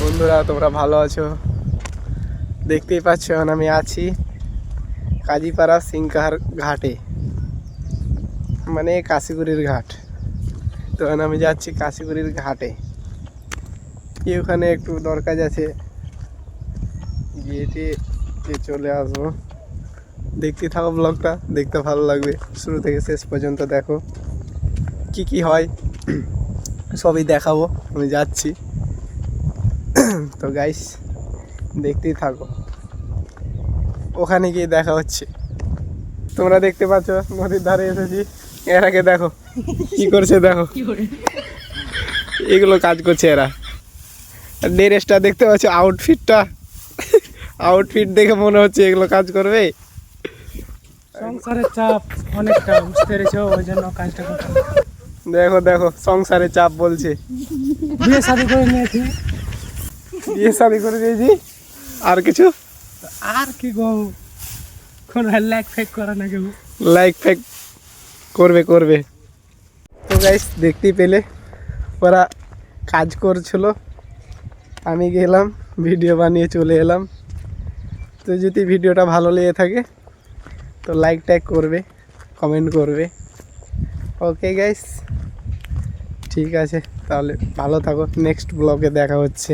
বন্ধুরা, তোমরা ভালো আছো? দেখতেই পাচ্ছ, এখন আমি আছি কাজীপাড়া সিংকাহার ঘাটে মানে কাশিগুড়ির ঘাট। তো এখন আমি যাচ্ছি কাশিগুড়ির ঘাটে। গিয়ে ওখানে একটু দরকার আছে। গিয়ে টিয়ে চলে আসব। দেখতে থাকো ব্লগটা দেখতে ভালো লাগবে। শুরু থেকে শেষ পর্যন্ত দেখো। কি কি হয়? সবই দেখাবো আমি যাচ্ছি। তো গাইস দেখতেই থাকো। ওখানে গিয়ে দেখা হচ্ছে। তোমরা দেখতে পাচ্ছ নদীর ধারে এসেছি। এর আগে দেখো কি করছে দেখো। এগুলো কাজ করছে এরা। ড্রেসটা দেখতে পাচ্ছ আউটফিটটা আউটফিট দেখে মনে হচ্ছে এগুলো কাজ করবে। সংসারের চাপ অনেকটা বুঝতে পেরেছ? ওই জন্য কাজটা করতে দেখো দেখো সংসারে চাপ বলছে। বিয়ে শাদি করে নিয়েছি। বিয়ে শাদি করে দিয়েছি। আর কিছু? আর কি গো? কোন লাইক ফেক করে না কেউ। লাইক ফ্যাক করবে করবে। তো গাইস দেখতেই পেলে ওরা কাজ করছিল। আমি গেলাম ভিডিও বানিয়ে চলে এলাম। তো যদি ভিডিওটা ভালো লেগে থাকে তো লাইক ট্যাগ করবে কমেন্ট করবে। ওকে গাইস ঠিক আছে তাহলে ভালো থাকো। নেক্সট ব্লগে দেখা হচ্ছে।